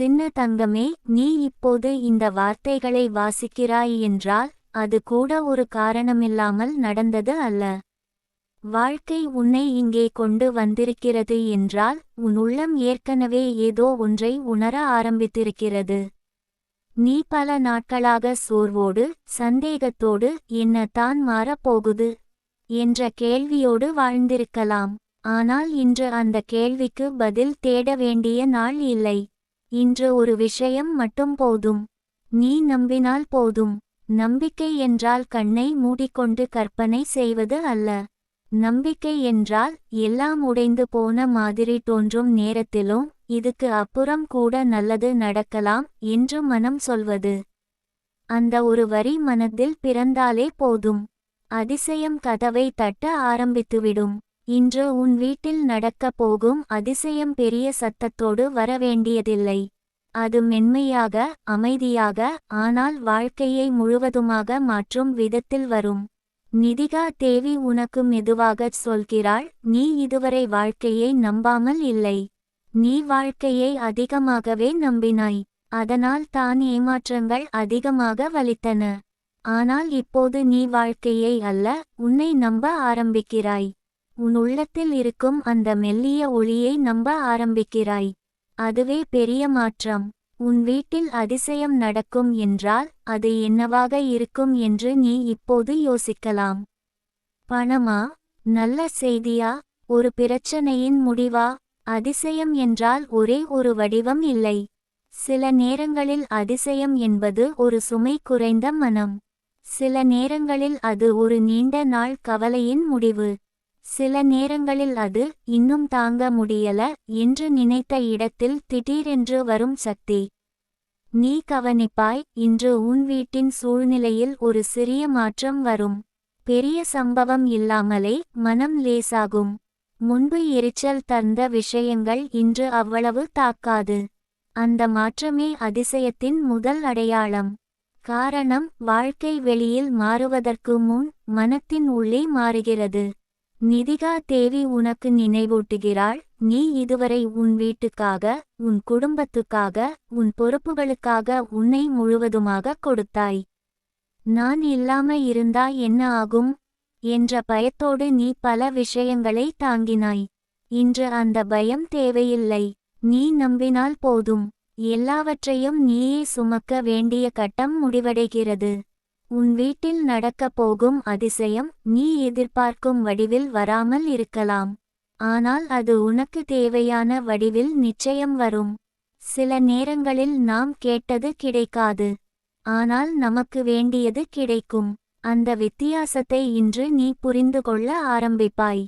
சின்ன தங்கமே நீ இப்போது இந்த வார்த்தைகளை வாசிக்கிறாய் என்றால் அது கூட ஒரு காரணமில்லாமல் நடந்தது அல்ல. வாழ்க்கை உன்னை இங்கே கொண்டு வந்திருக்கிறது என்றால் உன் உள்ளம் ஏற்கனவே ஏதோ ஒன்றை உணர ஆரம்பித்திருக்கிறது. நீ பல நாட்களாக சோர்வோடு சந்தேகத்தோடு என்ன தான் மாறப்போகுது? என்ற கேள்வியோடு வாழ்ந்திருக்கலாம். ஆனால் இன்று அந்த கேள்விக்கு பதில் தேட வேண்டிய நாள் இல்லை. இன்று ஒரு விஷயம் மட்டும் போதும். நீ நம்பினால் போதும். நம்பிக்கை என்றால் கண்ணை மூடிக்கொண்டு கற்பனை செய்வது அல்ல. நம்பிக்கை என்றால் எல்லாம் உடைந்து போன மாதிரி தோன்றும் நேரத்திலும் இதுக்கு அப்புறம் கூட நல்லது நடக்கலாம் என்று மனம் சொல்வது. அந்த ஒரு வரி மனதில் பிறந்தாலே போதும். அதிசயம் கதவை தட்ட ஆரம்பித்துவிடும். இன்று உன் வீட்டில் நடக்கப் போகும் அதிசயம் பெரிய சத்தத்தோடு வரவேண்டியதில்லை. அது மென்மையாக அமைதியாக ஆனால் வாழ்க்கையை முழுவதுமாக மாற்றும் விதத்தில் வரும். நிதிகா தேவி உனக்கு மெதுவாகச் சொல்கிறாள் நீ இதுவரை வாழ்க்கையை நம்பாமல் இல்லை. நீ வாழ்க்கையை அதிகமாகவே நம்பினாய். அதனால் தான் ஏமாற்றங்கள் அதிகமாக வலித்தன. ஆனால் இப்போது நீ வாழ்க்கையை அல்ல உன்னை நம்ப ஆரம்பிக்கிறாய். உன் உள்ளத்தில் இருக்கும் அந்த மெல்லிய ஒளியை நம்ப ஆரம்பிக்கிறாய். அதுவே பெரிய மாற்றம். உன் வீட்டில் அதிசயம் நடக்கும் என்றால் அது என்னவாக இருக்கும் என்று நீ இப்போது யோசிக்கலாம். பணமா? நல்ல செய்தியா? ஒரு பிரச்சனையின் முடிவா? அதிசயம் என்றால் ஒரே ஒரு வடிவம் இல்லை. சில நேரங்களில் அதிசயம் என்பது ஒரு சுமை குறைந்த மனம். சில நேரங்களில் அது ஒரு நீண்ட நாள் கவலையின் முடிவு. சில நேரங்களில் அது இன்னும் தாங்க முடியல என்று நினைத்த இடத்தில் திடீரென்று வரும் சக்தி. நீ கவனிப்பாய் இன்று உன் வீட்டின் சூழ்நிலையில் ஒரு சிறிய மாற்றம் வரும். பெரிய சம்பவம் இல்லாமலே மனம் லேசாகும். முன்பு எரிச்சல் தந்த விஷயங்கள் இன்று அவ்வளவு தாக்காது. அந்த மாற்றமே அதிசயத்தின் முதல் அடையாளம். காரணம் வாழ்க்கை வெளியில் மாறுவதற்கு முன் மனத்தின் உள்ளே மாறுகிறது. நிதிகா தேவி உனக்கு நினைவூட்டுகிறாள் நீ இதுவரை உன் வீட்டுக்காக உன் குடும்பத்துக்காக உன் பொறுப்புகளுக்காக உன்னை முழுவதுமாக கொடுத்தாய். நான் இல்லாம இருந்தா என்ன ஆகும்? என்ற பயத்தோடு நீ பல விஷயங்களை தாங்கினாய். இன்று அந்த பயம் தேவையில்லை. நீ நம்பினால் போதும். எல்லாவற்றையும் நீயே சுமக்க வேண்டிய கட்டம் முடிவடைகிறது. உன் வீட்டில் நடக்கப் போகும் அதிசயம் நீ எதிர்பார்க்கும் வடிவில் வராமல் இருக்கலாம். ஆனால் அது உனக்கு தேவையான வடிவில் நிச்சயம் வரும். சில நேரங்களில் நாம் கேட்டது கிடைக்காது. ஆனால் நமக்கு வேண்டியது கிடைக்கும். அந்த வித்தியாசத்தை இன்று நீ புரிந்து கொள்ள ஆரம்பிப்பாய்.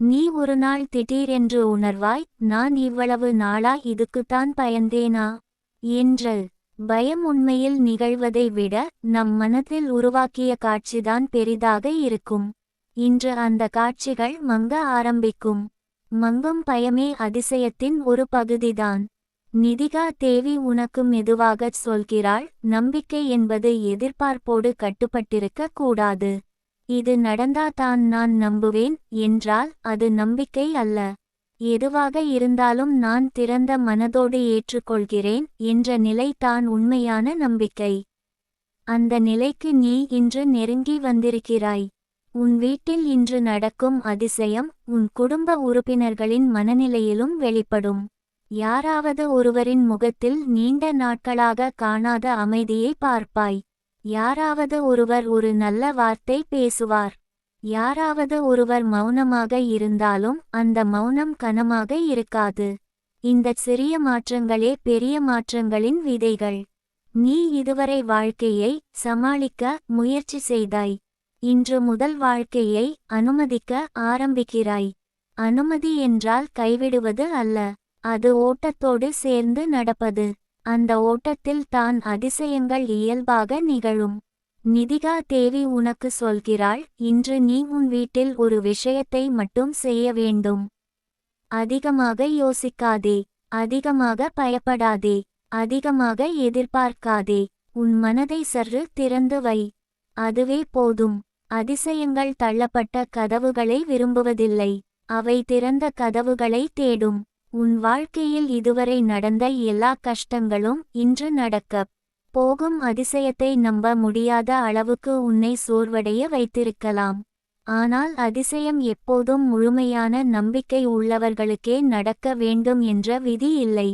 நீ ஒரு நாள் திடீரென்று உணர்வாய் நான் இவ்வளவு நாளா இதுக்குத்தான் பயந்தேனா? என்று. பயம் உண்மையில் நிகழ்வதை விட நம் மனதில் உருவாக்கிய காட்சிதான் பெரிதாக இருக்கும். இன்று அந்த காட்சிகள் மங்க ஆரம்பிக்கும். மங்கும் பயமே அதிசயத்தின் ஒரு பகுதிதான். நிதிகா தேவி உனக்கு மெதுவாகச் சொல்கிறாள் நம்பிக்கை என்பது எதிர்பார்ப்போடு கட்டுப்பட்டிருக்க கூடாது. இது நடந்தாதான் நான் நம்புவேன் என்றால் அது நம்பிக்கை அல்ல. எதுவாக இருந்தாலும் நான் திறந்த மனதோடு ஏற்றுக்கொள்கிறேன் என்ற நிலை தான் உண்மையான நம்பிக்கை. அந்த நிலைக்கு நீ இன்று நெருங்கி வந்திருக்கிறாய். உன் வீட்டில் இன்று நடக்கும் அதிசயம் உன் குடும்ப உறுப்பினர்களின் மனநிலையிலும் வெளிப்படும். யாராவது ஒருவரின் முகத்தில் நீண்ட நாட்களாக காணாத அமைதியை பார்ப்பாய். யாராவது ஒருவர் ஒரு நல்ல வார்த்தை பேசுவார். யாராவது ஒருவர் மௌனமாக இருந்தாலும் அந்த மௌனம் கனமாக இருக்காது. இந்த சிறிய மாற்றங்களே பெரிய மாற்றங்களின் விதைகள். நீ இதுவரை வாழ்க்கையை சமாளிக்க முயற்சி செய்தாய். இன்று முதல் வாழ்க்கையை அனுமதிக்க ஆரம்பிக்கிறாய். அனுமதி என்றால் கைவிடுவது அல்ல. அது ஓட்டத்தோடு சேர்ந்து நடப்பது. அந்த ஓட்டத்தில் தான் அதிசயங்கள் இயல்பாக நிகழும். நிதிகா தேவி உனக்கு சொல்கிறாள் இன்று நீ உன் வீட்டில் ஒரு விஷயத்தை மட்டும் செய்ய வேண்டும். அதிகமாக யோசிக்காதே அதிகமாக பயப்படாதே அதிகமாக எதிர்பார்க்காதே உன் மனதை சற்று திறந்து வை. அதுவே போதும். அதிசயங்கள் தள்ளப்பட்ட கதவுகளை விரும்புவதில்லை. அவை திறந்த கதவுகளை தேடும். உன் வாழ்க்கையில் இதுவரை நடந்த எல்லா கஷ்டங்களும் இன்று நடக்கப் போகும் அதிசயத்தை நம்ப முடியாத அளவுக்கு உன்னை சோர்வடைய வைத்திருக்கலாம். ஆனால் அதிசயம் எப்போதும் முழுமையான நம்பிக்கை உள்ளவர்களுக்கே நடக்க வேண்டும் என்ற விதி இல்லை.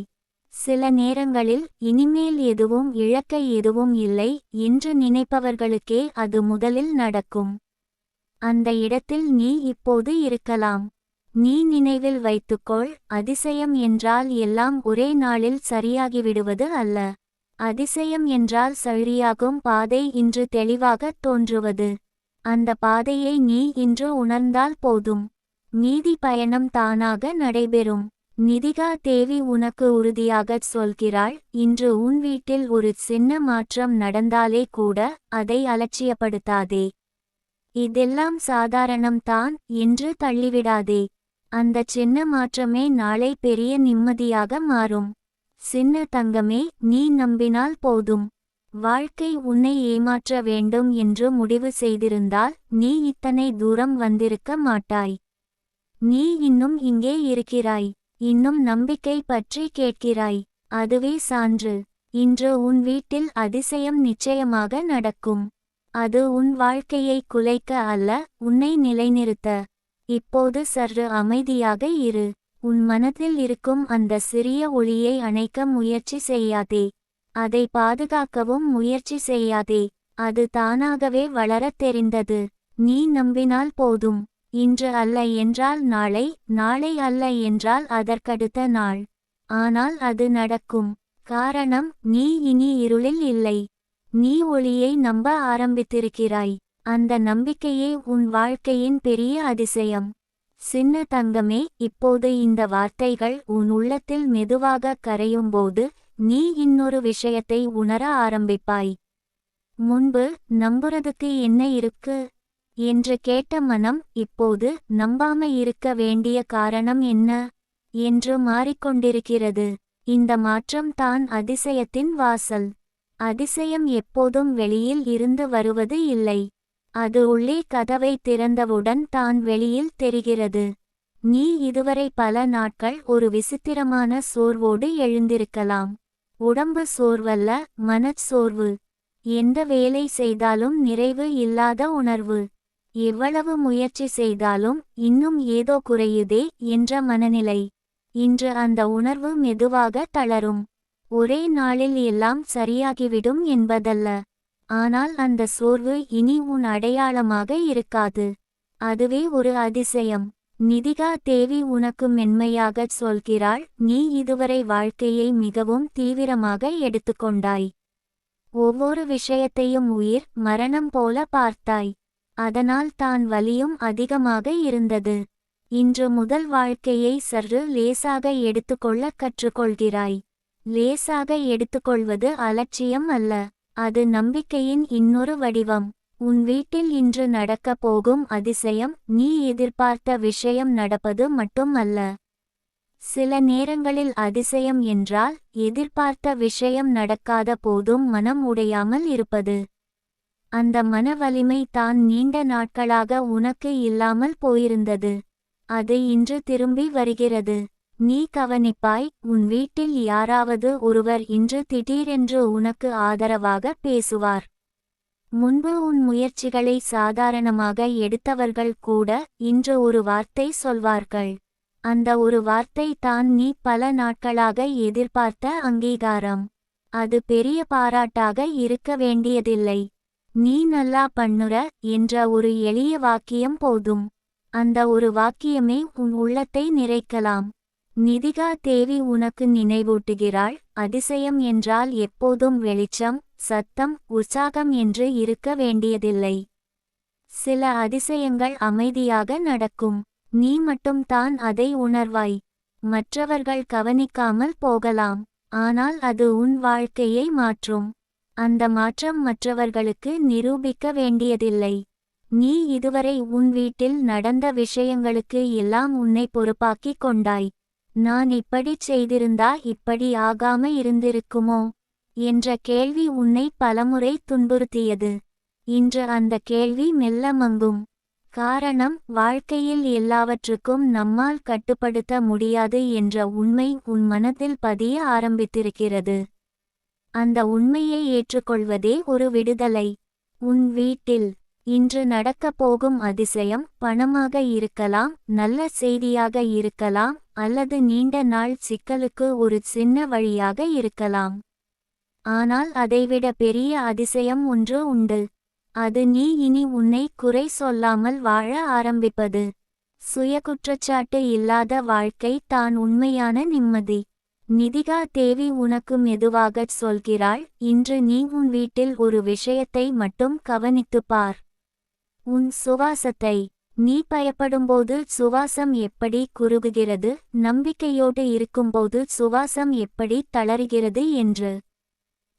சில நேரங்களில் இனிமேல் எதுவும் இழக்க எதுவும் இல்லை என்று நினைப்பவர்களுக்கே அது முதலில் நடக்கும். அந்த இடத்தில் நீ இப்போது இருக்கலாம். நீ நினைவில் வைத்துக்கொள் அதிசயம் என்றால் எல்லாம் ஒரே நாளில் சரியாகிவிடுவது அல்ல. அதிசயம் என்றால் சரியாகும் பாதை இன்று தெளிவாகத் தோன்றுவது. அந்த பாதையை நீ இன்று உணர்ந்தால் போதும். மீதி பயணம் தானாக நடைபெறும். நிதிகா தேவி உனக்கு உறுதியாகச் சொல்கிறாள் இன்று உன் வீட்டில் ஒரு சின்ன மாற்றம் நடந்தாலே கூட அதை அலட்சியப்படுத்தாதே. இதெல்லாம் சாதாரணம்தான் என்று தள்ளிவிடாதே. அந்த சின்ன மாற்றமே நாளை பெரிய நிம்மதியாக மாறும். சின்ன தங்கமே நீ நம்பினால் போதும். வாழ்க்கை உன்னை ஏமாற்ற வேண்டும் என்று முடிவு செய்திருந்தால் நீ இத்தனை தூரம் வந்திருக்க மாட்டாய். நீ இன்னும் இங்கே இருக்கிறாய். இன்னும் நம்பிக்கை பற்றி கேட்கிறாய். அதுவே சான்று. இன்று உன் வீட்டில் அதிசயம் நிச்சயமாக நடக்கும். அது உன் வாழ்க்கையை குலைக்க அல்ல உன்னை நிலைநிறுத்த. இப்போது சற்று அமைதியாக இரு. உன் மனத்தில் இருக்கும் அந்த சிறிய ஒளியை அணைக்க முயற்சி செய்யாதே. அதை பாதுகாக்கவும் முயற்சி செய்யாதே. அது தானாகவே வளரத் தெரிந்தது. நீ நம்பினால் போதும். இன்று அல்ல என்றால் நாளை நாளை அல்ல என்றால் அதற்கடுத்த நாள். ஆனால் அது நடக்கும். காரணம் நீ இனி இருளில் இல்லை. நீ ஒளியை நம்ப ஆரம்பித்திருக்கிறாய். அந்த நம்பிக்கையே உன் வாழ்க்கையின் பெரிய அதிசயம். சின்ன தங்கமே இப்போது இந்த வார்த்தைகள் உன் உள்ளத்தில் மெதுவாக கரையும்போது நீ இன்னொரு விஷயத்தை உணர ஆரம்பிப்பாய். முன்பு நம்புறதுக்கு என்ன இருக்கு? என்று கேட்ட மனம் இப்போது நம்பாம இருக்க வேண்டிய காரணம் என்ன? என்று மாறிக்கொண்டிருக்கிறது. இந்த மாற்றம் தான் அதிசயத்தின் வாசல். அதிசயம் எப்போதும் வெளியில் இருந்து வருவது இல்லை. அது உள்ளே கதவை திறந்தவுடன் தான் வெளியில் தெரிகிறது. நீ இதுவரை பல நாட்கள் ஒரு விசித்திரமான சோர்வோடு எழுந்திருக்கலாம். உடம்பு சோர்வல்ல மனச்சோர்வு எந்த வேலை செய்தாலும் நிறைவு இல்லாத உணர்வு. எவ்வளவு முயற்சி செய்தாலும் இன்னும் ஏதோ குறையுதே என்ற மனநிலை. இன்று அந்த உணர்வு மெதுவாக தளரும். ஒரே நாளில் எல்லாம் சரியாகிவிடும் என்பதல்ல. ஆனால் அந்த சோர்வு இனி உன் அடையாளமாக இருக்காது. அதுவே ஒரு அதிசயம். நிதிகா தேவி உனக்கு மென்மையாகச் சொல்கிறாள் நீ இதுவரை வாழ்க்கையை மிகவும் தீவிரமாக எடுத்துக்கொண்டாய். ஒவ்வொரு விஷயத்தையும் உயிர் மரணம் போல பார்த்தாய். அதனால் தான் வலியும் அதிகமாக இருந்தது. இன்று முதல் வாழ்க்கையை சற்று லேசாக எடுத்துக்கொள்ள கற்றுக்கொள்கிறாய். லேசாக எடுத்துக்கொள்வது அலட்சியம் அல்ல. அது நம்பிக்கையின் இன்னொரு வடிவம். உன் வீட்டில் இன்று நடக்கப் போகும் அதிசயம் நீ எதிர்பார்த்த விஷயம் நடப்பது மட்டும் அல்ல சில நேரங்களில் அதிசயம் என்றால் எதிர்பார்த்த விஷயம் நடக்காத போதும் மனம் உடையாமல் இருப்பது. அந்த மன வலிமை தான் நீண்ட நாட்களாக உனக்கு இல்லாமல் போயிருந்தது. அது இன்று திரும்பி வருகிறது. நீ கவனிப்பாய் உன் வீட்டில் யாராவது ஒருவர் இன்று திடீரென்று உனக்கு ஆதரவாக பேசுவார். முன்பு உன் முயற்சிகளை சாதாரணமாக எடுத்தவர்கள் கூட இன்று ஒரு வார்த்தை சொல்வார்கள். அந்த ஒரு வார்த்தை தான் நீ பல நாட்களாக எதிர்பார்த்த அங்கீகாரம். அது பெரிய பாராட்டாக இருக்க வேண்டியதில்லை. நீ நல்லா பண்ணுற என்ற ஒரு எளிய வாக்கியம் போதும். அந்த ஒரு வாக்கியமே உன் உள்ளத்தை நிறைக்கலாம். நிதிகா தேவி உனக்கு நினைவூட்டுகிறாள் அதிசயம் என்றால் எப்போதும் வெளிச்சம் சத்தம் உற்சாகம் என்று இருக்க வேண்டியதில்லை. சில அதிசயங்கள் அமைதியாக நடக்கும். நீ மட்டும் தான் அதை உணர்வாய். மற்றவர்கள் கவனிக்காமல் போகலாம். ஆனால் அது உன் வாழ்க்கையை மாற்றும். அந்த மாற்றம் மற்றவர்களுக்கு நிரூபிக்க வேண்டியதில்லை. நீ இதுவரை உன் வீட்டில் நடந்த விஷயங்களுக்கு எல்லாம் உன்னை பொறுப்பாக்கிக் கொண்டாய். நான் இப்படிச் செய்திருந்தா இப்படி ஆகாம இருந்திருக்குமோ? என்ற கேள்வி உன்னை பலமுறை துன்புறுத்தியது. இன்று அந்த கேள்வி மெல்ல மங்கும். காரணம் வாழ்க்கையில் எல்லாவற்றுக்கும் நம்மால் கட்டுப்படுத்த முடியாது என்ற உண்மை உன் மனதில் பதிய ஆரம்பித்திருக்கிறது. அந்த உண்மையை ஏற்றுக்கொள்வதே ஒரு விடுதலை. உன் வீட்டில் இன்று நடக்கப் போகும் அதிசயம் பணமாக இருக்கலாம் நல்ல செய்தியாக இருக்கலாம் அல்லது நீண்ட நாள் சிக்கலுக்கு ஒரு சின்ன வழியாக இருக்கலாம். ஆனால் அதைவிட பெரிய அதிசயம் ஒன்று உண்டு. அது நீ இனி உன்னை குறை சொல்லாமல் வாழ ஆரம்பிப்பது. சுய குற்றச்சாட்டு இல்லாத வாழ்க்கை தான் உண்மையான நிம்மதி. நிதிகா தேவி உனக்கு மெதுவாகச் சொல்கிறாள் இன்று நீ உன் வீட்டில் ஒரு விஷயத்தை மட்டும் கவனித்துப் பார். உன் சுவாசத்தை. நீ பயப்படும்போது சுவாசம் எப்படி குறுகுகிறது? நம்பிக்கையோடு இருக்கும்போது சுவாசம் எப்படி தளருகிறது என்று.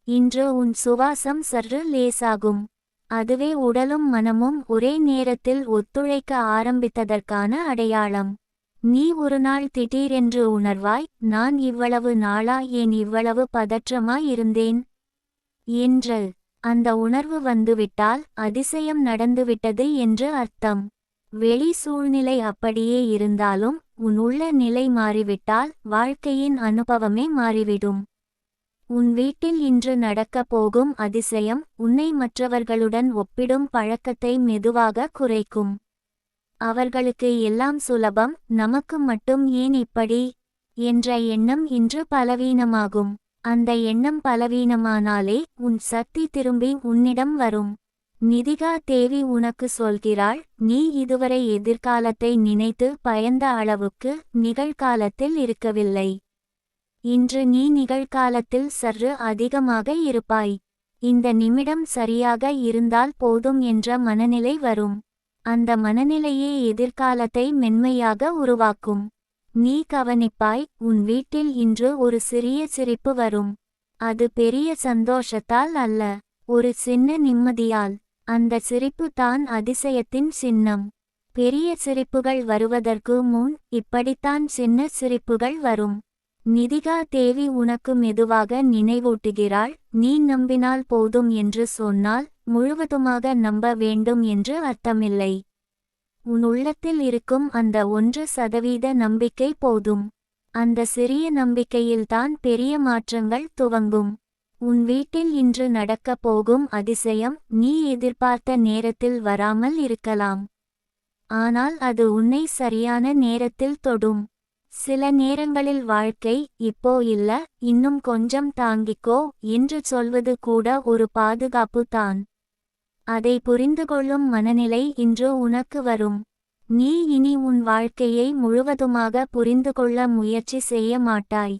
இன்று உன் சுவாசம் சற்று லேசாகும். அதுவே உடலும் மனமும் ஒரே நேரத்தில் ஒத்துழைக்க ஆரம்பித்ததற்கான அடையாளம். நீ ஒரு நாள் திடீரென்று உணர்வாய் நான் இவ்வளவு நாளா ஏன் இவ்வளவு பதற்றமாயிருந்தேன் என்று. அந்த உணர்வு வந்துவிட்டால் அதிசயம் நடந்துவிட்டது என்று அர்த்தம். வெளி சூழ்நிலை அப்படியே இருந்தாலும் உன் உள்ள நிலை மாறிவிட்டால் வாழ்க்கையின் அனுபவமே மாறிவிடும். உன் வீட்டில் இன்று நடக்கப் போகும் அதிசயம் உன்னை மற்றவர்களுடன் ஒப்பிடும் பழக்கத்தை மெதுவாக குறைக்கும். அவர்களுக்கு எல்லாம் சுலபம் நமக்கு மட்டும் ஏன் இப்படி? என்ற எண்ணம் இன்று பலவீனமாகும். அந்த எண்ணம் பலவீனமானாலே உன் சக்தி திரும்பி உன்னிடம் வரும். நிதிகா தேவி உனக்கு சொல்கிறாள் நீ இதுவரை எதிர்காலத்தை நினைத்து பயந்த அளவுக்கு நிகழ்காலத்தில் இருக்கவில்லை. இன்று நீ நிகழ்காலத்தில் சற்று அதிகமாக இருப்பாய். இந்த நிமிடம் சரியாக இருந்தால் போதும் என்ற மனநிலை வரும். அந்த மனநிலையே எதிர்காலத்தை மென்மையாக உருவாக்கும். நீ கவனிப்பாய் உன் வீட்டில் இன்று ஒரு சிறிய சிரிப்பு வரும். அது பெரிய சந்தோஷத்தால் அல்ல ஒரு சின்ன நிம்மதியால். அந்த சிரிப்பு தான் அதிசயத்தின் சின்னம். பெரிய சிரிப்புகள் வருவதற்கு முன் இப்படித்தான் சின்ன சிரிப்புகள் வரும். நிதிகா தேவி உனக்கு மெதுவாக நினைவூட்டுகிறாள் நீ நம்பினால் போதும் என்று சொன்னால் முழுவதுமாக நம்ப வேண்டும் என்று அர்த்தமில்லை. உன் உள்ளத்தில் இருக்கும் அந்த ஒன்று சதவீத நம்பிக்கை போதும். அந்த சிறிய நம்பிக்கையில்தான் பெரிய மாற்றங்கள் துவங்கும். உன் வீட்டில் இன்று நடக்கப் போகும் அதிசயம் நீ எதிர்பார்த்த நேரத்தில் வராமல் இருக்கலாம். ஆனால் அது உன்னை சரியான நேரத்தில் தொடும். சில நேரங்களில் வாழ்க்கை இப்போ இல்ல இன்னும் கொஞ்சம் தாங்கிக்கோ என்று சொல்வது கூட ஒரு பாதுகாப்பு தான். அதை புரிந்துகொள்ளும் மனநிலை இன்று உனக்கு வரும். நீ இனி உன் வாழ்க்கையை முழுவதுமாக புரிந்துகொள்ள முயற்சி செய்ய மாட்டாய்.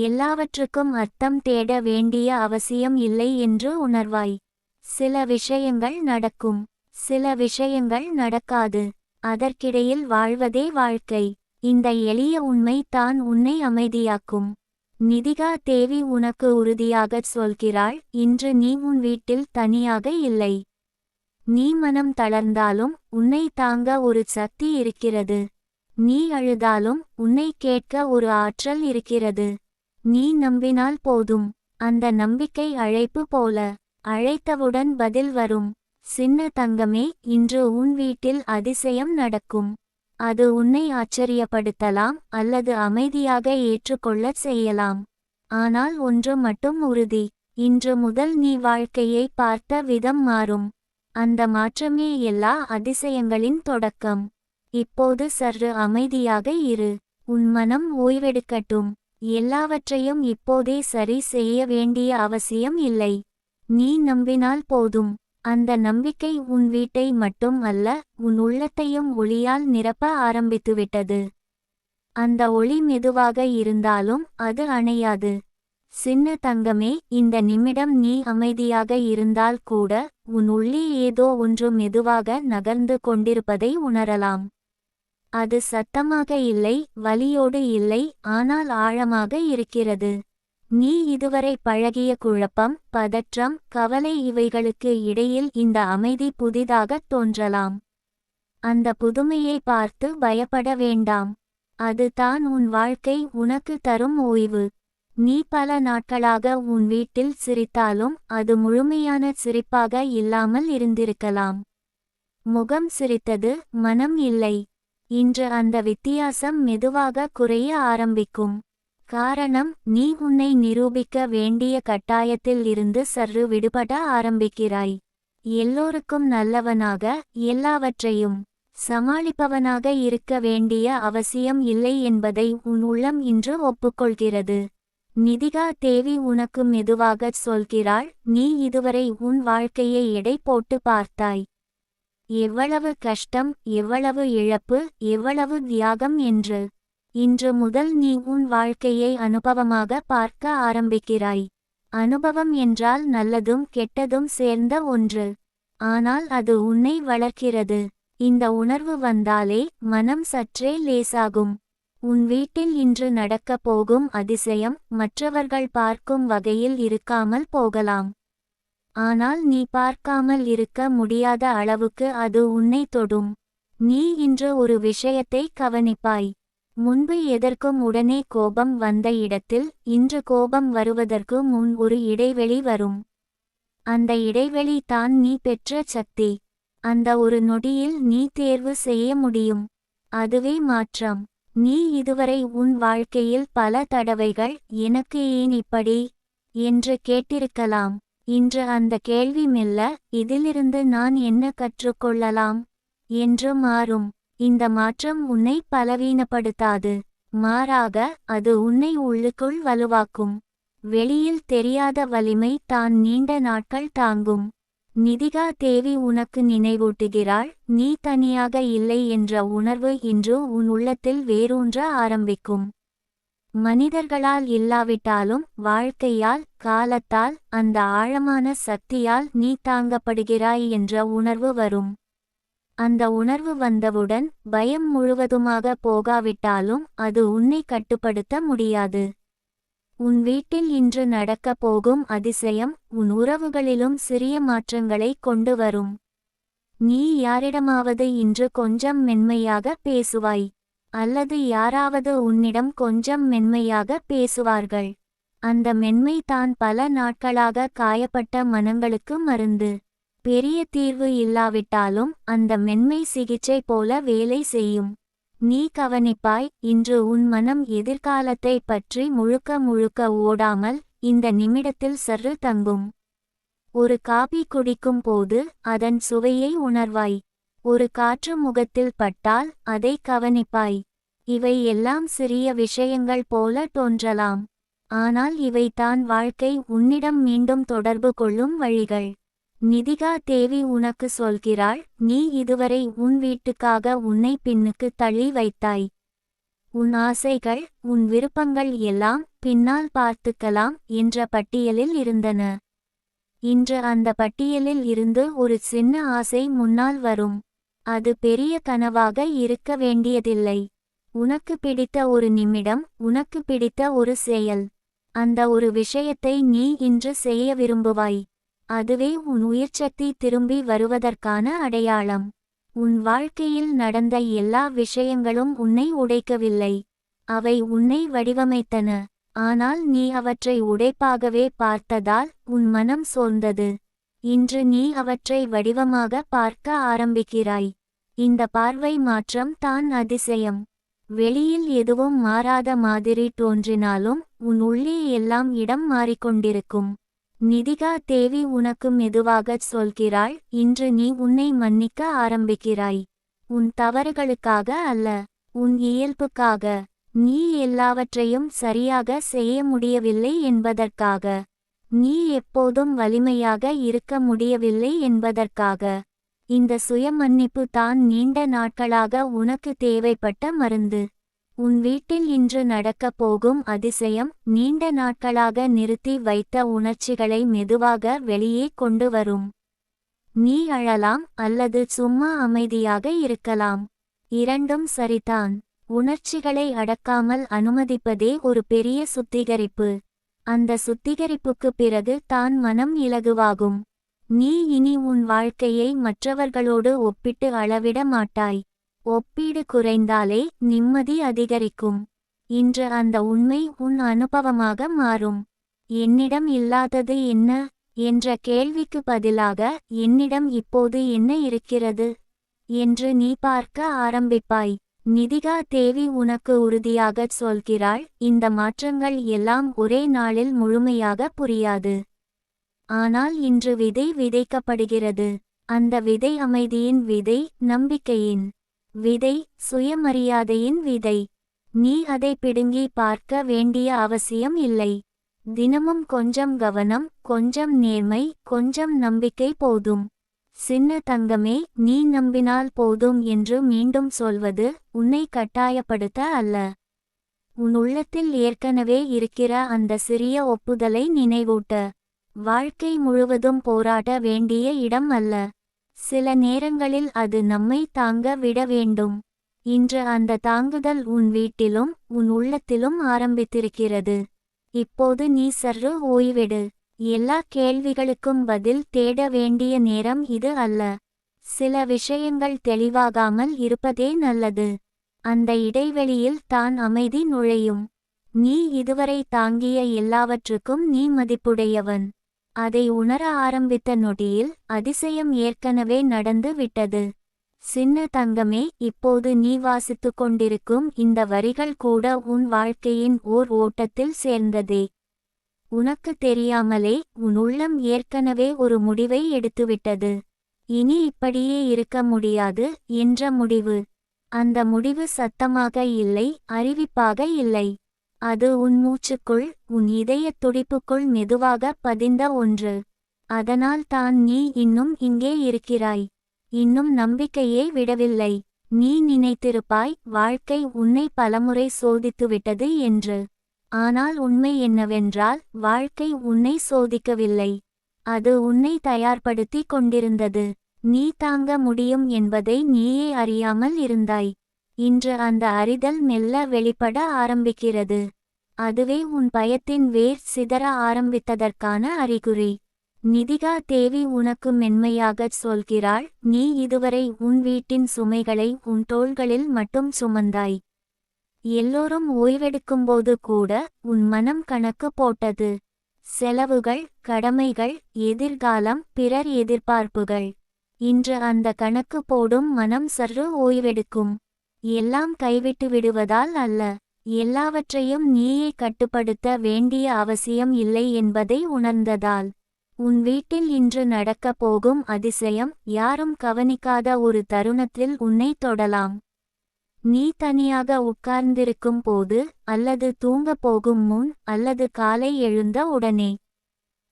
எல்லாவற்றுக்கும் அர்த்தம் தேட வேண்டிய அவசியம் இல்லை என்று உணர்வாய். சில விஷயங்கள் நடக்கும். சில விஷயங்கள் நடக்காது. அதற்கிடையில் வாழ்வதே வாழ்க்கை. இந்த எளிய உண்மை தான் உன்னை அமைதியாக்கும். நிதிகா தேவி உனக்கு உறுதியாகச் சொல்கிறாள் இன்று நீ உன் வீட்டில் தனியாக இல்லை. நீ மனம் தளர்ந்தாலும் உன்னை தாங்க ஒரு சக்தி இருக்கிறது. நீ அழுதாலும் உன்னை கேட்க ஒரு ஆற்றல் இருக்கிறது. நீ நம்பினால் போதும். அந்த நம்பிக்கை அழைப்பு போல அழைத்தவுடன் பதில் வரும். சின்ன தங்கமே இன்று உன் வீட்டில் அதிசயம் நடக்கும். அது உன்னை ஆச்சரியப்படுத்தலாம் அல்லது அமைதியாக ஏற்றுக்கொள்ளச் செய்யலாம். ஆனால் ஒன்று மட்டும் உறுதி. இன்று முதல் நீ வாழ்க்கையை பார்த்த விதம் மாறும். அந்த மாற்றமே எல்லா அதிசயங்களின் தொடக்கம். இப்போது சற்று அமைதியாக இரு. உன் மனம் ஓய்வெடுக்கட்டும். எல்லாவற்றையும் இப்போதே சரி செய்ய வேண்டிய அவசியம் இல்லை. நீ நம்பினால் போதும். அந்த நம்பிக்கை உன் வீட்டை மட்டும் அல்ல உன் உள்ளத்தையும் ஒளியால் நிரப்ப ஆரம்பித்துவிட்டது. அந்த ஒளி மெதுவாக இருந்தாலும் அது அணையாது. சின்ன தங்கமே இந்த நிமிடம் நீ அமைதியாக இருந்தால் கூட உன் உள்ளே ஏதோ ஒன்று மெதுவாக நகர்ந்து கொண்டிருப்பதை உணரலாம். அது சத்தமாக இல்லை வலியோடு இல்லை ஆனால் ஆழமாக இருக்கிறது. நீ இதுவரை பழகிய குழப்பம் பதற்றம் கவலை இவைகளுக்கு இடையில் இந்த அமைதி புதிதாகத் தோன்றலாம். அந்த புதுமையை பார்த்து பயப்பட வேண்டாம். அது தான் உன் வாழ்க்கை உனக்கு தரும் ஓய்வு. நீ பல நாட்களாக உன் வீட்டில் சிரித்தாலும் அது முழுமையான சிரிப்பாக இல்லாமல் இருந்திருக்கலாம். முகம் சிரித்தது மனம் இல்லை. இன்று அந்த வித்தியாசம் மெதுவாக குறைய ஆரம்பிக்கும். காரணம் நீ உன்னை நிரூபிக்க வேண்டிய கட்டாயத்தில் இருந்து சற்று விடுபட ஆரம்பிக்கிறாய். எல்லோருக்கும் நல்லவனாக எல்லாவற்றையும் சமாளிப்பவனாக இருக்க வேண்டிய அவசியம் இல்லை என்பதை உன் உள்ளம் இன்று ஒப்புக்கொள்கிறது. நிதிகா தேவி உனக்கு மெதுவாகச் சொல்கிறாள் நீ இதுவரை உன் வாழ்க்கையை எடை போட்டு பார்த்தாய். எவ்வளவு கஷ்டம் எவ்வளவு இழப்பு எவ்வளவு தியாகம் என்று. இன்று முதல் நீ உன் வாழ்க்கையை அனுபவமாக பார்க்க ஆரம்பிக்கிறாய். அனுபவம் என்றால் நல்லதும் கெட்டதும் சேர்ந்த ஒன்று. ஆனால் அது உன்னை வளர்க்கிறது. இந்த உணர்வு வந்தாலே மனம் சற்றே லேசாகும். உன் வீட்டில் இன்று நடக்கப் போகும் அதிசயம் மற்றவர்கள் பார்க்கும் வகையில் இருக்காமல் போகலாம். ஆனால் நீ பார்க்காமல் இருக்க முடியாத அளவுக்கு அது உன்னை தொடும். நீ இன்று ஒரு விஷயத்தை கவனிப்பாய். முன்பு எதற்கும் உடனே கோபம் வந்த இடத்தில் இன்று கோபம் வருவதற்கு முன் ஒரு இடைவெளி வரும். அந்த இடைவெளி தான் நீ பெற்ற சக்தி. அந்த ஒரு நொடியில் நீ தேர்வு செய்ய முடியும். அதுவே மாற்றம். நீ இதுவரை உன் வாழ்க்கையில் பல தடவைகள் எனக்கு ஏன் இப்படி? என்று கேட்டிருக்கலாம். இன்று அந்த கேள்வி மெல்ல இதிலிருந்து நான் என்ன கற்றுக்கொள்ளலாம் என்று மாறும். இந்த மாற்றம் உன்னை பலவீனப்படுத்தாது. மாறாக அது உன்னை உள்ளுக்குள் வலுவாக்கும். வெளியில் தெரியாத வலிமை தான் நீண்ட நாட்கள் தாங்கும். நிதிகா தேவி உனக்கு நினைவூட்டுகிறாள் நீ தனியாக இல்லை என்ற உணர்வு இன்று உன் உள்ளத்தில் வேரூன்ற ஆரம்பிக்கும். மனிதர்களால் இல்லாவிட்டாலும் வாழ்க்கையால் காலத்தால் அந்த ஆழமான சக்தியால் நீ தாங்கப்படுகிறாய் என்ற உணர்வு வரும். அந்த உணர்வு வந்தவுடன் பயம் முழுவதுமாக போகாவிட்டாலும் அது உன்னை கட்டுப்படுத்த முடியாது. உன் வீட்டில் இன்று நடக்கப் போகும் அதிசயம் உன் உறவுகளிலும் சிறிய மாற்றங்களை கொண்டு வரும். நீ யாரிடமாவது இன்று கொஞ்சம் மென்மையாக பேசுவாய். அல்லது யாராவது உன்னிடம் கொஞ்சம் மென்மையாக பேசுவார்கள். அந்த மென்மை தான் பல நாட்களாக காயப்பட்ட மனங்களுக்கு மருந்து. பெரிய தீர்வு இல்லாவிட்டாலும் அந்த மென்மை சிகிச்சை போல வேலை செய்யும். நீ கவனிப்பாய் இன்று உன் மனம் எதிர்காலத்தை பற்றி முழுக்க முழுக்க ஓடாமல் இந்த நிமிடத்தில் சற்று தங்கும். ஒரு காபி குடிக்கும் போது அதன் சுவையை உணர்வாய். ஒரு காற்று முகத்தில் பட்டால் அதை கவனிப்பாய். இவை எல்லாம் சிறிய விஷயங்கள் போல தோன்றலாம். ஆனால் இவை தான் வாழ்க்கை உன்னிடம் மீண்டும் தொடர்பு கொள்ளும் வழிகள். நிதிகா தேவி உனக்கு சொல்கிறாள் நீ இதுவரை உன் வீட்டுக்காக உன்னை பின்னுக்கு தள்ளி வைத்தாய். உன் ஆசைகள் உன் விருப்பங்கள் எல்லாம் பின்னால் பார்த்துக்கலாம் என்ற பட்டியலில் இருந்தன. இன்று அந்த பட்டியலில் இருந்து ஒரு சின்ன ஆசை முன்னால் வரும். அது பெரிய கனவாக இருக்க வேண்டியதில்லை. உனக்கு பிடித்த ஒரு நிமிடம் உனக்கு பிடித்த ஒரு செயல். அந்த ஒரு விஷயத்தை நீ இன்று செய்ய விரும்புவாய். அதுவே உன் உயிர்ச்சக்தி திரும்பி வருவதற்கான அடையாளம். உன் வாழ்க்கையில் நடந்த எல்லா விஷயங்களும் உன்னை உடைக்கவில்லை. அவை உன்னை வடிவமைத்தன. ஆனால் நீ அவற்றை உடைப்பாகவே பார்த்ததால் உன் மனம் சோர்ந்தது. இன்று நீ அவற்றை வடிவமாக பார்க்க ஆரம்பிக்கிறாய். இந்த பார்வை மாற்றம் தான் அதிசயம். வெளியில் எதுவும் மாறாத மாதிரி தோன்றினாலும் உன் உள்ளே எல்லாம் இடம் மாறிக்கொண்டிருக்கும். நிதிகா தேவி உனக்கு மெதுவாகச் சொல்கிறாள் இன்று நீ உன்னை மன்னிக்க ஆரம்பிக்கிறாய். உன் தவறுகளுக்காக அல்ல உன் இயல்புக்காக. நீ எல்லாவற்றையும் சரியாக செய்ய முடியவில்லை என்பதற்காக. நீ எப்போதும் வலிமையாக இருக்க முடியவில்லை என்பதற்காக. இந்த சுய மன்னிப்பு தான் நீண்ட நாட்களாக உனக்கு தேவைப்பட்ட மருந்து. உன் வீட்டில் இன்று நடக்கப் போகும் அதிசயம் நீண்ட நாட்களாக நிறுத்தி வைத்த உணர்ச்சிகளை மெதுவாக வெளியே கொண்டு வரும். நீ அழலாம் அல்லது சும்மா அமைதியாக இருக்கலாம். இரண்டும் சரிதான். உணர்ச்சிகளை அடக்காமல் அனுமதிப்பதே ஒரு பெரிய சுத்திகரிப்பு. அந்த சுத்திகரிப்புக்கு பிறகு தான் மனம் இலகுவாகும். நீ இனி உன் வாழ்க்கையை மற்றவர்களோடு ஒப்பிட்டு அளவிட மாட்டாய். ஒப்பீடு குறைந்தாலே நிம்மதி அதிகரிக்கும். இன்று அந்த உண்மை உன் அனுபவமாக மாறும். என்னிடம் இல்லாதது என்ன? என்ற கேள்விக்கு பதிலாக என்னிடம் இப்போது என்ன இருக்கிறது? என்று நீ பார்க்க ஆரம்பிப்பாய். நிதிகா தேவி உனக்கு உறுதியாகச் சொல்கிறாள் இந்த மாற்றங்கள் எல்லாம் ஒரே நாளில் முழுமையாக புரியாது. ஆனால் இன்று விதை விதைக்கப்படுகிறது. அந்த விதை அமைதியின் விதை நம்பிக்கையின் விதை சுயமரியாதையின் விதை. நீ அதை பிடுங்கி பார்க்க வேண்டிய அவசியம் இல்லை. தினமும் கொஞ்சம் கவனம் கொஞ்சம் நேர்மை கொஞ்சம் நம்பிக்கை போதும். சின்ன தங்கமே நீ நம்பினால் போதும் என்று மீண்டும் சொல்வது உன்னை கட்டாயப்படுத்த அல்ல. உன் உள்ளத்தில் ஏற்கனவே இருக்கிற அந்த சிறிய ஒப்புதலை நினைவூட்ட. வாழ்க்கை முழுவதும் போராட வேண்டிய இடம் அல்ல. சில நேரங்களில் அது நம்மை தாங்க விட வேண்டும். இன்று அந்த தாங்குதல் உன் வீட்டிலும் உன் உள்ளத்திலும் ஆரம்பித்திருக்கிறது. இப்போது நீ சற்று ஓய்வெடு. எல்லா கேள்விகளுக்கும் பதில் தேட வேண்டிய நேரம் இது அல்ல. சில விஷயங்கள் தெளிவாகாமல் இருப்பதே நல்லது. அந்த இடைவெளியில் தான் அமைதி நுழையும். நீ இதுவரை தாங்கிய எல்லாவற்றுக்கும் நீ மதிப்புடையவன். அதை உணர ஆரம்பித்த நொடியில் அதிசயம் ஏற்கனவே நடந்து விட்டது. சின்ன தங்கமே இப்போது நீ வாசித்துக் கொண்டிருக்கும் இந்த வரிகள் கூட உன் வாழ்க்கையின் ஓர் ஓட்டத்தில் சேர்ந்ததே. உனக்கு தெரியாமலே உன் உள்ளம் ஏற்கனவே ஒரு முடிவை எடுத்துவிட்டது. இனி இப்படியே இருக்க முடியாது என்ற முடிவு. அந்த முடிவு சத்தமாக இல்லை அறிவிப்பாக இல்லை. அது உன் மூச்சுக்குள் உன் இதயத் துடிப்புக்குள் மெதுவாக பதிந்த ஒன்று. அதனால் தான் நீ இன்னும் இங்கே இருக்கிறாய். இன்னும் நம்பிக்கையே விடவில்லை. நீ நினைத்திருப்பாய் வாழ்க்கை உன்னை பலமுறை சோதித்துவிட்டது என்று. ஆனால் உண்மை என்னவென்றால் வாழ்க்கை உன்னை சோதிக்கவில்லை. அது உன்னை தயார்படுத்தி கொண்டிருந்தது. நீ தாங்க முடியும் என்பதை நீயே அறியாமல் இருந்தாய். இன்று அந்த அறிதல் மெல்ல வெளிப்பட ஆரம்பிக்கிறது. அதுவே உன் பயத்தின் வேர் சிதற ஆரம்பித்ததற்கான அறிகுறி. நிதிகா தேவி உனக்கு மென்மையாகச் சொல்கிறாள் நீ இதுவரை உன் வீட்டின் சுமைகளை உன் தோள்களில் மட்டும் சுமந்தாய். எல்லோரும் ஓய்வெடுக்கும்போது கூட உன் மனம் கணக்கு போட்டது. செலவுகள் கடமைகள் எதிர்காலம் பிறர் எதிர்பார்ப்புகள். இன்று அந்த கணக்கு போடும் மனம் சற்று ஓய்வெடுக்கும். எல்லாம் கைவிட்டு விடுவதால் அல்ல. எல்லாவற்றையும் நீயே கட்டுப்படுத்த வேண்டிய அவசியம் இல்லை என்பதை உணர்ந்ததால். உன் வீட்டில் இன்று நடக்கப் போகும் அதிசயம் யாரும் கவனிக்காத ஒரு தருணத்தில் உன்னை தொடலாம். நீ தனியாக உட்கார்ந்திருக்கும் போது அல்லது தூங்கப் போகும் முன் அல்லது காலை எழுந்த உடனே.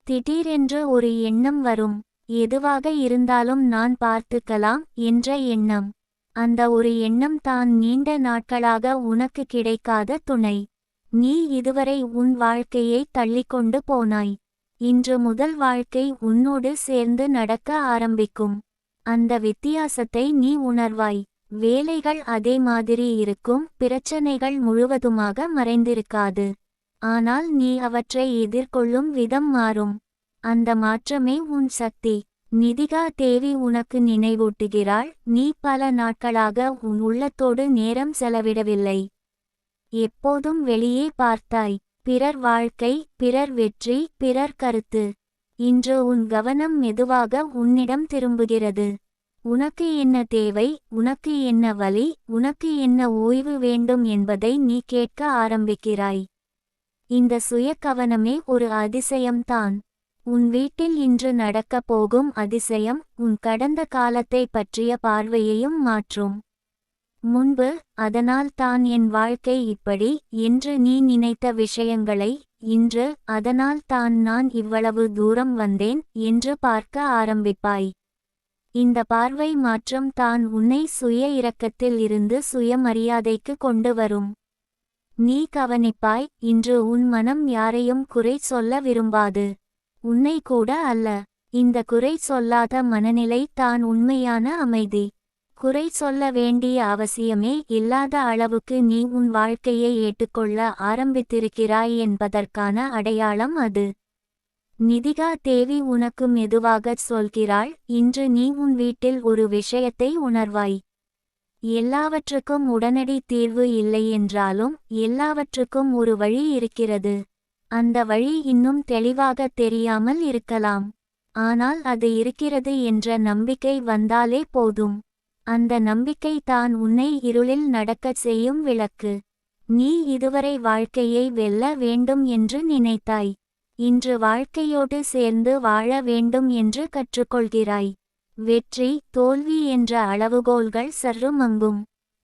திடீரென்று ஒரு எண்ணம் வரும். எதுவாக இருந்தாலும் நான் பார்த்துக்கலாம் என்ற எண்ணம். அந்த ஒரு எண்ணம் தான் நீண்ட நாட்களாக உனக்கு கிடைக்காத துணை. நீ இதுவரை உன் வாழ்க்கையை தள்ளிக்கொண்டு போனாய். இன்று முதல் வாழ்க்கை உன்னோடு சேர்ந்து நடக்க ஆரம்பிக்கும். அந்த வித்தியாசத்தை நீ உணர்வாய். வேலைகள் அதே மாதிரி இருக்கும் பிரச்சனைகள் முழுவதுமாக மறைந்திருக்காது. ஆனால் நீ அவற்றை எதிர்கொள்ளும் விதம் மாறும். அந்த மாற்றமே உன் சக்தி. நிதிகா தேவி உனக்கு நினைவூட்டுகிறாள் நீ பல நாட்களாக உன் உள்ளத்தோடு நேரம் செலவிடவில்லை. எப்போதும் வெளியே பார்த்தாய் பிறர் வாழ்க்கை பிறர் வெற்றி பிறர் கருத்து. இன்று உன் கவனம் மெதுவாக உன்னிடம் திரும்புகிறது. உனக்கு என்ன தேவை உனக்கு என்ன வலி உனக்கு என்ன ஓய்வு வேண்டும் என்பதை நீ கேட்க ஆரம்பிக்கிறாய். இந்த சுய கவனமே ஒரு அதிசயம்தான். உன் வீட்டில் இன்று நடக்கப் போகும் அதிசயம் உன் கடந்த காலத்தை பற்றிய பார்வையையும் மாற்றும். முன்பு அதனால் தான் என் வாழ்க்கை இப்படி என்று நீ நினைத்த விஷயங்களை இன்று அதனால் தான் நான் இவ்வளவு தூரம் வந்தேன் என்று பார்க்க ஆரம்பிப்பாய். இந்த பார்வை மாற்றம் தான் உன்னை சுய இரக்கத்தில் இருந்து சுயமரியாதைக்கு கொண்டு வரும். நீ கவனிப்பாய் இன்று உன் மனம் யாரையும் குறை சொல்ல விரும்பாது. உன்னை கூட அல்ல. இந்த குறை சொல்லாத மனநிலை தான் உண்மையான அமைதி. குறை சொல்ல வேண்டிய அவசியமே இல்லாத அளவுக்கு நீ உன் வாழ்க்கையை ஏற்றுக்கொள்ள ஆரம்பித்திருக்கிறாய் என்பதற்கான அடையாளம் அது. நிதிகா தேவி உனக்கு மெதுவாகச் சொல்கிறாள் இன்று நீ உன் வீட்டில் ஒரு விஷயத்தை உணர்வாய். எல்லாவற்றுக்கும் உடனடி தீர்வு இல்லை என்றாலும் எல்லாவற்றுக்கும் ஒரு வழி இருக்கிறது. அந்த வழி இன்னும் தெளிவாக தெரியாமல் இருக்கலாம். ஆனால் அது இருக்கிறது என்ற நம்பிக்கை வந்தாலே போதும். அந்த நம்பிக்கை தான் உன்னை இருளில் நடக்கச் செய்யும் விளக்கு. நீ இதுவரை வாழ்க்கையை வெல்ல வேண்டும் என்று நினைத்தாய். இன்று வாழ்க்கையோடு சேர்ந்து வாழ வேண்டும் என்று கற்றுக்கொள்கிறாய். வெற்றி தோல்வி என்ற அளவுகோல்கள் சர்றுமங்கும்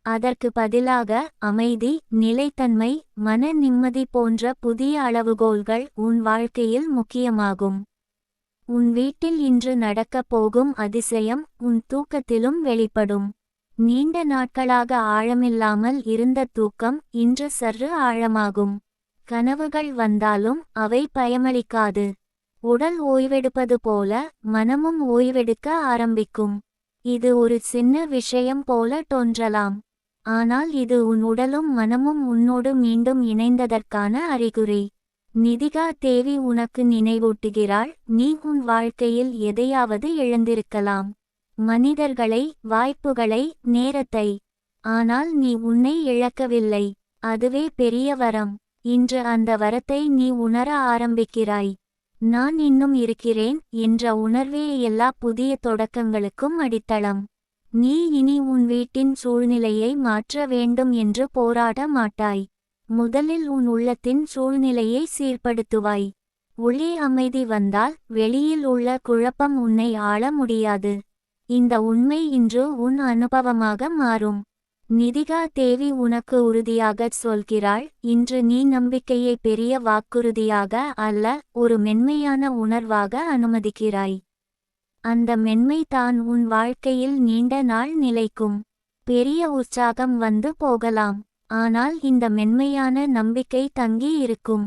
அதற்கு பதிலாக அமைதி நிலைத்தன்மை மன நிம்மதி போன்ற புதிய அளவுகோல்கள் உன் வாழ்க்கையில் முக்கியமாகும். உன் வீட்டில் இன்று நடக்கப் போகும் அதிசயம் உன் தூக்கத்திலும் வெளிப்படும். நீண்ட நாட்களாக ஆழமில்லாமல் இருந்த தூக்கம் இன்று சற்று ஆழமாகும். கனவுகள் வந்தாலும் அவை பயமளிக்காது உடல் ஓய்வெடுப்பது போல மனமும் ஓய்வெடுக்க ஆரம்பிக்கும். இது ஒரு சின்ன விஷயம் போல தோன்றலாம். ஆனால் இது உன் உடலும் மனமும் உன்னோடு மீண்டும் இணைந்ததற்கான அறிகுறி. நிதிகா தேவி உனக்கு நினைவூட்டுகிறாள் நீ உன் வாழ்க்கையில் எதையாவது இழந்திருக்கலாம். மனிதர்களை வாய்ப்புகளை நேரத்தை. ஆனால் நீ உன்னை இழக்கவில்லை. அதுவே பெரிய வரம். இன்று அந்த வரத்தை நீ உணர ஆரம்பிக்கிறாய். நான் இன்னும் இருக்கிறேன் என்ற உணர்வே எல்லா புதிய தொடக்கங்களுக்கும் அடித்தளம். நீ இனி உன் வீட்டின் சூழ்நிலையை மாற்ற வேண்டும் என்று போராட மாட்டாய். முதலில் உன் உள்ளத்தின் சூழ்நிலையை சீர்படுத்துவாய். உள்ளே அமைதி வந்தால் வெளியில் உள்ள குழப்பம் உன்னை ஆள முடியாது. இந்த உண்மை இன்று உன் அனுபவமாக மாறும். நிதிகா தேவி உனக்கு உறுதியாகச் சொல்கிறாள். இன்று நீ நம்பிக்கையை பெரிய வாக்குறுதியாக அல்ல ஒரு மென்மையான உணர்வாக அனுமதிக்கிறாய். அந்த மென்மை தான் உன் வாழ்க்கையில் நீண்ட நாள் நிலைக்கும். பெரிய உற்சாகம் வந்து போகலாம். ஆனால் இந்த மென்மையான நம்பிக்கை தங்கி இருக்கும்.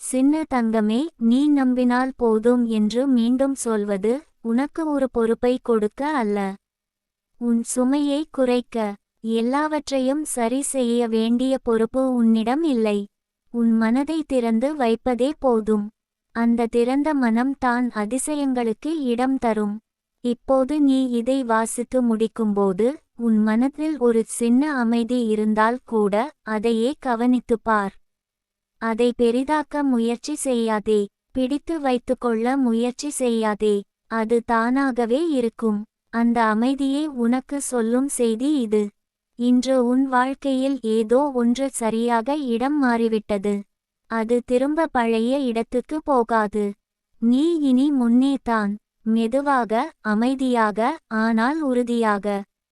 சின்ன தங்கமே நீ நம்பினால் போதும் என்று மீண்டும் சொல்வது உனக்கு ஒரு பொறுப்பை கொடுக்க அல்ல. உன் சுமையை குறைக்க. எல்லாவற்றையும் சரி செய்ய வேண்டிய பொறுப்பு உன்னிடம் இல்லை. உன் மனதை திறந்து வைப்பதே போதும். அந்த திறந்த மனம் தான் அதிசயங்களுக்கு இடம் தரும். இப்போது நீ இதை வாசித்து முடிக்கும்போது உன் மனத்தில் ஒரு சின்ன அமைதி இருந்தால் கூட அதையே கவனித்துப் பார். அதை பெரிதாக்க முயற்சி செய்யாதே. பிடித்து வைத்துக்கொள்ள முயற்சி செய்யாதே. அது தானாகவே இருக்கும். அந்த அமைதியே உனக்கு சொல்லும் செய்தி இது. இன்று உன் வாழ்க்கையில் ஏதோ ஒன்று சரியாக இடம் மாறிவிட்டது. அது திரும்ப பழைய இடத்துக்கு போகாது. நீ இனி முன்னேதான். மெதுவாக அமைதியாக ஆனால் உறுதியாக.